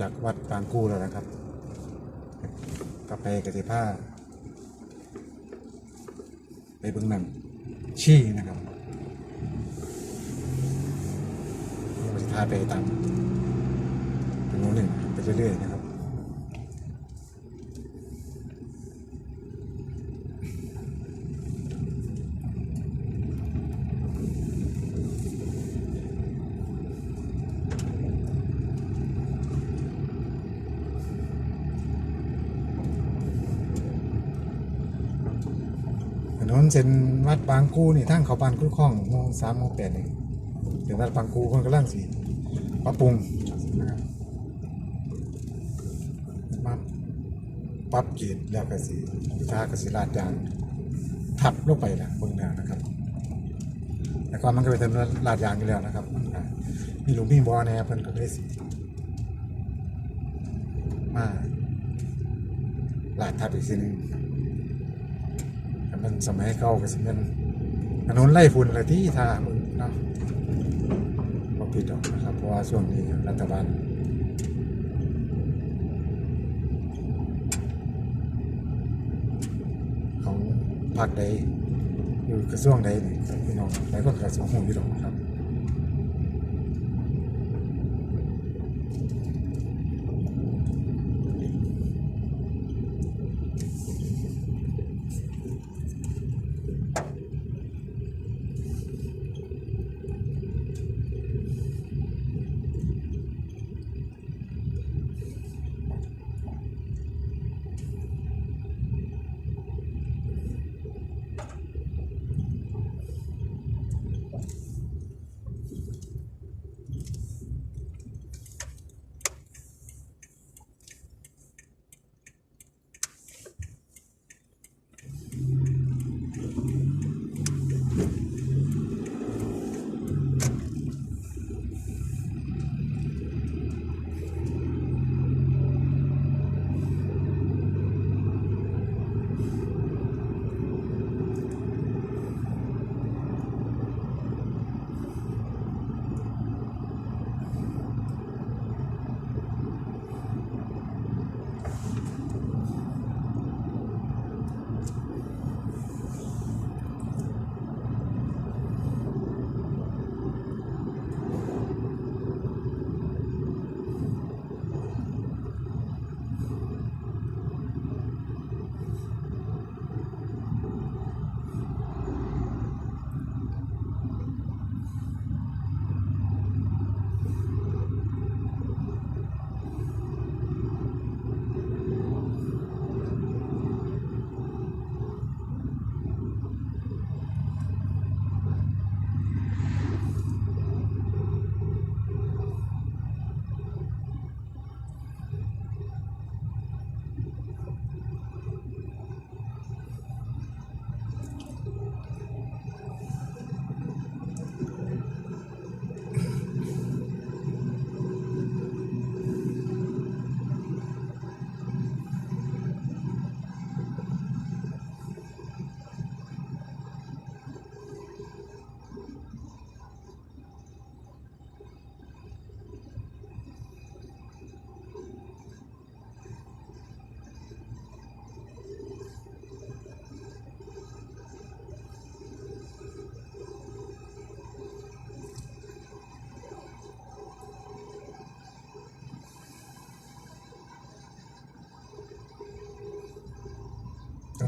จากวัดปางกู้แล้วนะครับกาแฟกระติผ้า ไปเบื้องหนังชี้นะครับเราจะพาไปตามถนนหนึ่งไปเรื่อยๆนะครับ ถนน เส้นวัดบางกูนี่ทางเขาบานกุ้ข้องโมงสามโมงแปดนี่ถึงวัดบางกูคนกำลังสีปรับปรุงนะครับมาปรับเกณฑ์แล้วก็สีวิชากสิลาดยางทับลงไปนะเบื้องหน้านะครับแล้วก็มันก็ไปเติมลาดยางอยู่แล้วนะครับมีหลุมมีบ่อแน่เพิ่นก็เลยสีมาลาดทับอีกทีหนึง มันสมัยเก่าก็สิเป็นถนนไล่ฝุ่นละที่ท่างเนาะบ่ผิดหรอกนะครับ เพราะว่าช่วงนี้รัฐบาลของภาคใดอยู่กระทรวงใดนี่พี่น้องหลายคนก็สองหูอยู่หรอกครับ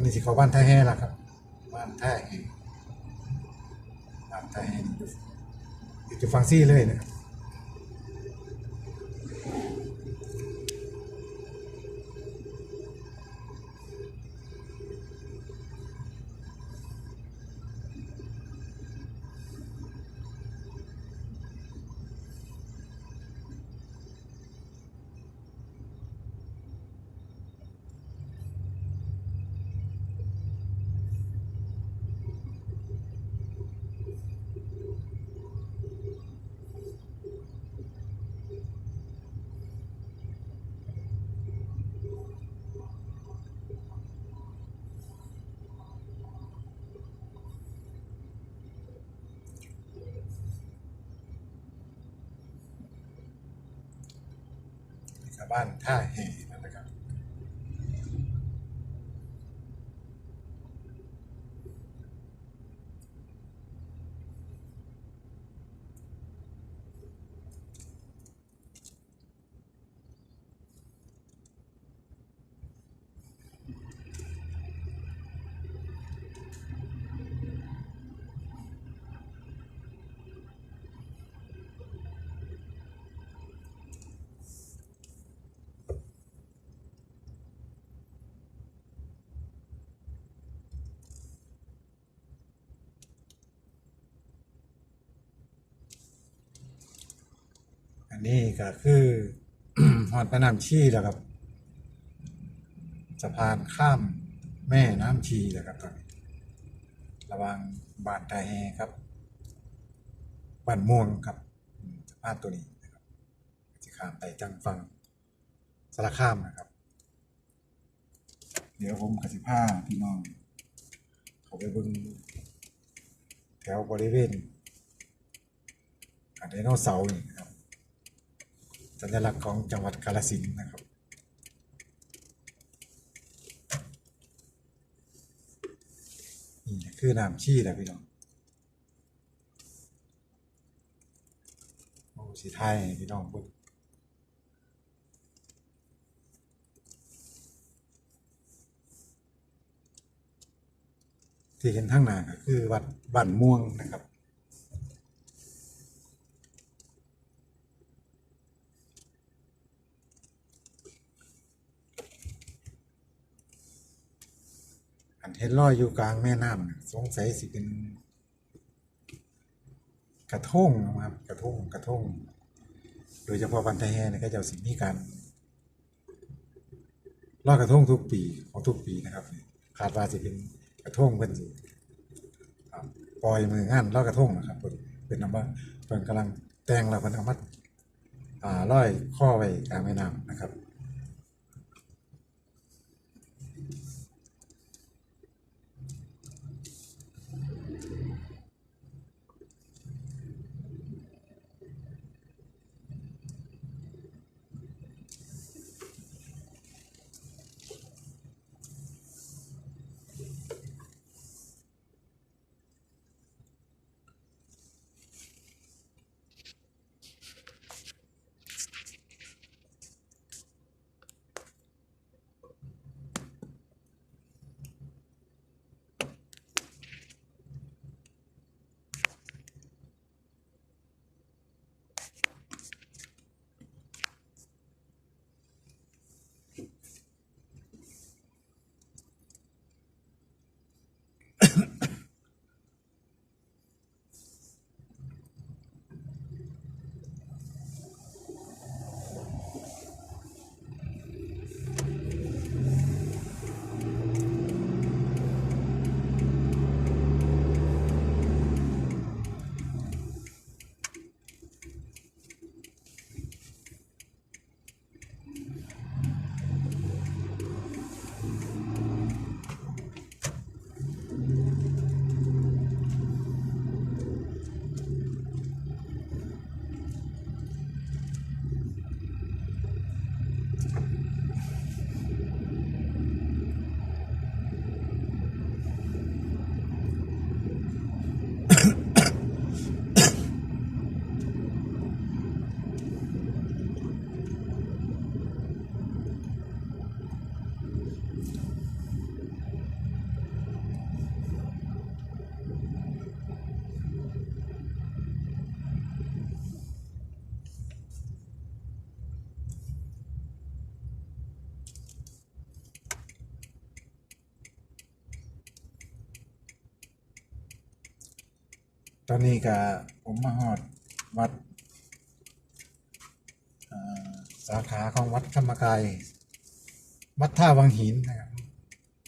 ตรงนี้สิเขาบ้านท่าแห่ละครับบ้านท่าแห่บ้านท่าแห่อยู่อยู่จุดฟังซี่เลยนะครับ บ้านท่าแห่ นั่ก็คือหอดแม่น้ำชีแล้วครับสะพานข้ามแม่น้ำชีแล้วครับตอนนี้ระว่างบานตาแฮครับบานม่วงครับสะพานตัวนี้นะครับจะข้ามไปจังฟังสารคามนะครับ เดี๋ยวผมกสิผ้าพี่น้องเขาไปบึงแถวบริเวณอันไดโนเสาร์นี่นะครับ สัญลักษณ์ของจังหวัดกาฬสินนะครับ นี่คือน้ำชี้แหละพี่น้องโอ้สีไทยพี่น้องเบิ่งที่เห็นทางหน้าก็คือวัดบ้านม่วงนะครับ นเห็นลอยอยู่กลางแม่น้ำสงสัยสิเป็น กระทงนะครับ กระทงกระทงโดยเฉพาะวันไทยแฮเนี่ยก็จะสิ่งนี้การลอยกระทงทุกปีของทุกปีนะครับคาดว่าจะเป็นกระทงเป็นสิปล่อยมืองานลอยกระทงนะครับเพิ่นเป็นน้ำว่าเพิ่นกำลังแต่งแล้วเพิ่นเอามาอ่าลอยข้อไว้กลางแม่น้ำนะครับ ตอนนี้ก็ผมมาฮอดวัดสาขาของวัดธรรมกาย วัดท่าวังหินนะครับ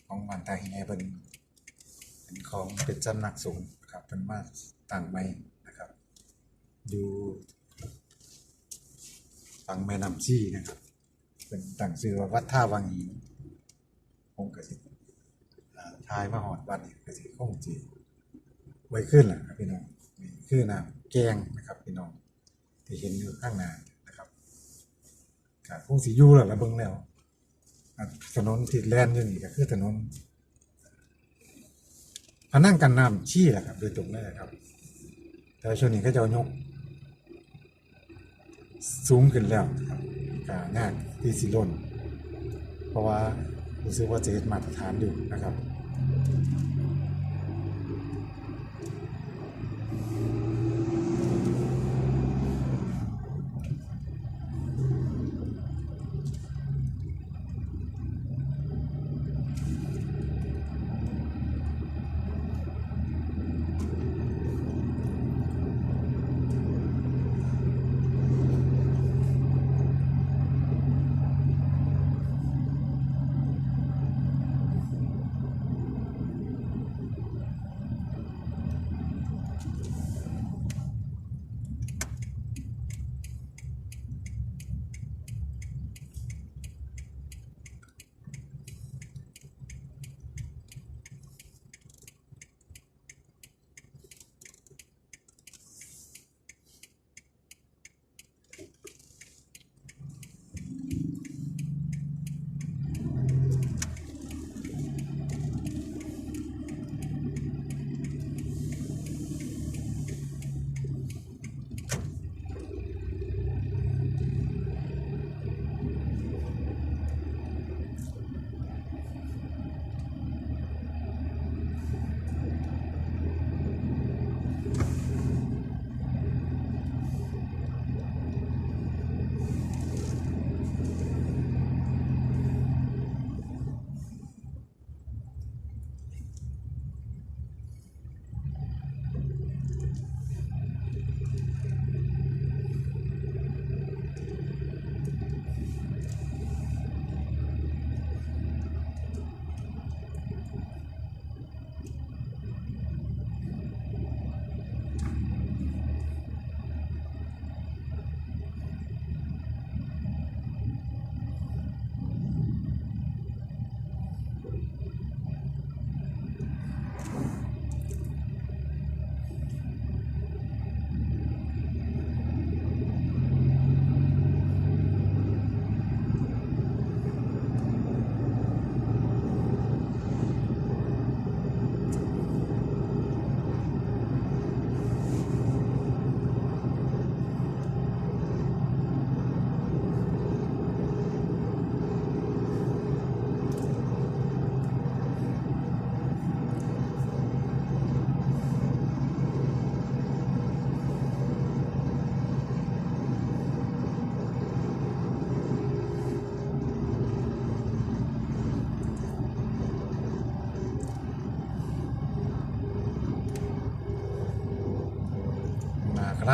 ของบ้านตาแฮเป็นเป็นของเป็นสำนักสูงครับเป็นมาตั้งไว้นะครับ อยู่ฝั่งแม่น้ำซี่นะครับ เป็นตั้งชื่อว่าวัดท่าวังหินผมก็สิทายมาหอดวัดก็สิคงสิไว้ขึ้นแหละครับพี่น้อง คือน้ำแกงนะครับพี่น้องที่เห็นอยู่ข้างหน้านะครับกครับคงสิอยู่แล้วละเบิงแล้วถนนที่แลนอยู่นี่ก็คือถนนพนังกันน้ำชี้แหละครับโดยตรงเลยครับ แต่ช่วงนี้ก็จะยก สูงขึ้นแล้วครับกางากที่สิล่น เพราะว่ารู้สึกว่าจะเฮ็ดมาตรฐานอยู่นะครับ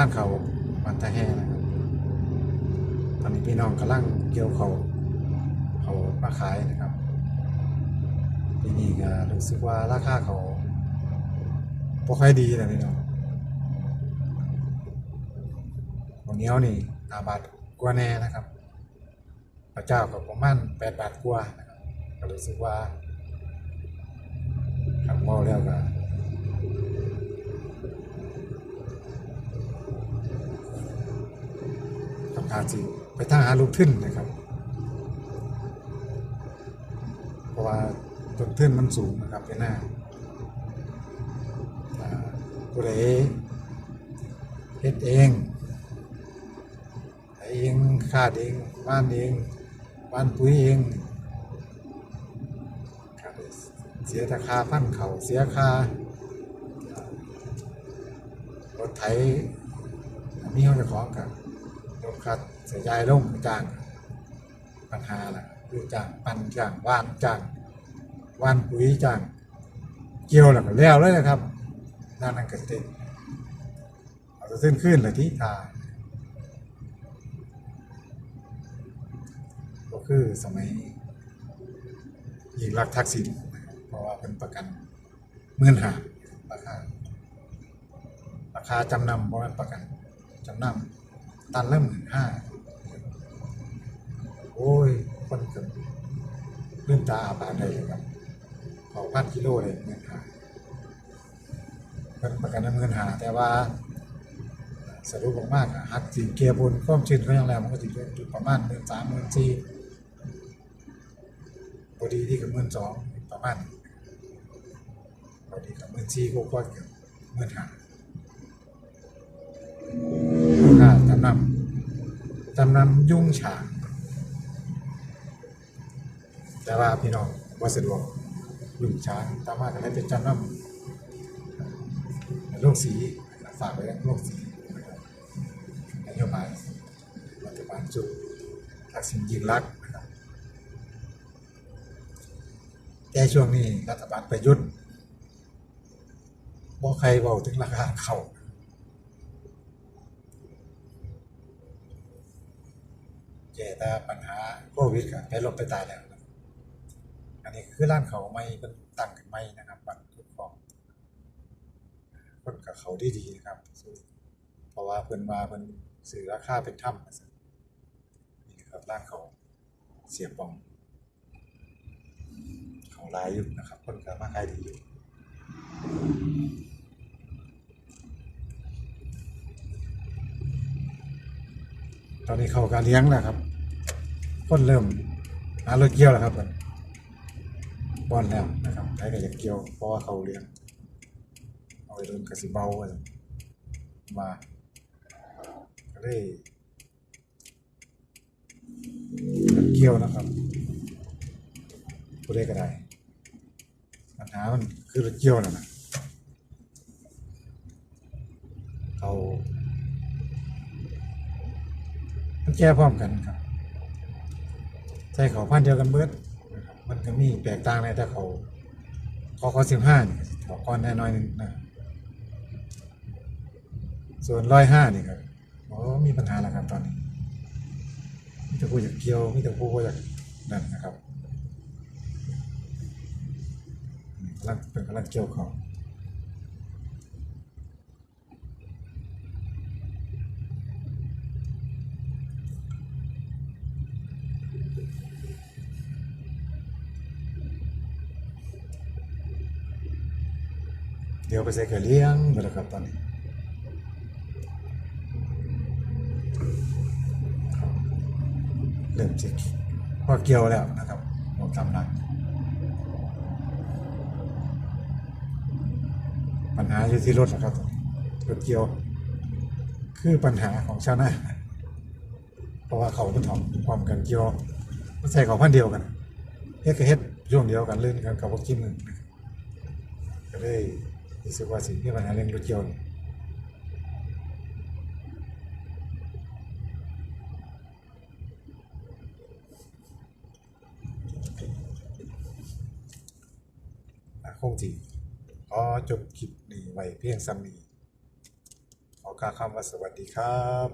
ากระล่านเขาวันตะแห่นะครับ ตอนนี้พี่น้องกำลังเกี่ยวเขาเขามาขายนะครับปีนี้ก็รู้สึกว่าราคาเขาพอค่อยดีนะพี่น้องวันนี้ยนี่อาบาทกว่าแน่นะครับพระเจ้ากับประมาณแปดบาทกว่านะครับก็รู้สึกว่าทางมอแล้วก็ ทำการสิไปทางหาลูกทึ้นนะครับ เพราะว่าต้นทึ้นมันสูงนะครับไปหน้าอ่าผู้ใดเฮ็ดเองไถเองคาดเองบ้านเองบ้านปุ๋ยเองเสียราคาพันเขาเสียค่ารถไถมีเขาจะของกับ รถคัดเสียใจลงจางปัญหาล่ะคือจางปันจ้างว่านจ้างว่านปุ๋ยจ้างเกี่ยวแล้วก็แล้วเลยนะครับนั่นนั่นก็เต็มเอาจะขึ้นขึ้นเลยที่ทาก็คือสมัยยิงรักทักษิณนเพราะว่าเป็นประกันเมื่นหาราคาราคาจำนำเพราะมันประกันจำนำ ตันละหมื่นห้าโอ้ย คนเกือบเริ่มตาอาบานได้เลยครับเผาพันกิโลเลยเงินหาเป็นประกันเงินหา แต่ว่าสรุปมากๆอะหักสิเกียร์บนความชื้นเขาอย่างแล้วมันก็สิอยู่ประมาณหมื่นสามหมื่นสี่พอดีที่กับหมื่นสองประมาณพอดีกับหมื่นสี่ก็ก็เกือบหมื่นห้า จำนำยุ่งฉางแต่ว่าพี่น้องว่าสะดวกยุ่งฉางตามมาก็ได้เป็นจำนำโลกสีฝากไว้แล้วโลกสีนโยบายรัฐบาลจุดทักษิณยิงรักษณ์นะครับแต่ช่วงนี้รัฐบาลประยุทธ์บอกใครเบาถึงราคาเข้า แย่แต่ปัญหาโควิดกับไปลบไปตายแล้วอันนี้คือร้านเขาไม่เป็นตั้งขึ้นไม่นะครับบัตรทุกของคนกับเขาดีดีๆนะครับเพราะว่าเพิ่นมาเพิ่นสื่อราคาเป็นถ้ำน,นี่ครับร้านเขาเสียบองเขาหลายอยู่นะครับ คนก็มาขายดีอยู่ตอนนี้เขาการเลี้ยงแล้วครับ คนเริ่มหารถเกี่ยวแล้วครับบอนแล้วนะครับใครก็อยากเกี่ยวเพราะว่าเขาเลี้ยงเอาไปโดนกระสิเบาว่าซั่นมาก็เลยเกี่ยวนะครับผู้ใดก็ได้ปัญหามันคือรถเกี่ยวนั่นะเขาแก้พร้อมกันครับ ใช่เขาพันเดียวกันเบิดนะครับมันก็มีแตกต่างในแต่เขาขอขอสิบห้านี่เขาก้อนได้น้อยหนึงนะส่วนร้อยห้านี่ครับโอ้มีปัญหาแล้วครับตอนนี้มีแต่ผู้อยากเกี่ยวมีแต่ผู้บ่อยากนั่นนะครับกำลังเป็นกำลังเกี่ยวขาเดี๋ยวไปใส่กระเลี้ยงไปแล้วครับตอนนี้ครับเริ่มจะพอเกี่ยวแล้วนะครับหมดกำลังปัญหาอยู่ที่รถนะครับรถเกี่ยว คือปัญหาของชาวนาเพราะว่าเขาเป็นทำความกันเกี่ยวมันใส่ของพันเดียวกันเฮ็ดก็เฮ็ดช่วงเดียวกันเล่นกันกับพวกจิ้มหนึ่งนะครับก็เลย รู้สึกว่าสิ่งที่ปัญหาเรื่องรถเกี่ยวนี่คงจริงขอจบคลิปนี้ไว้เพียงซ้ำนี้ขอกล่าวคำว่าสวัสดีครับ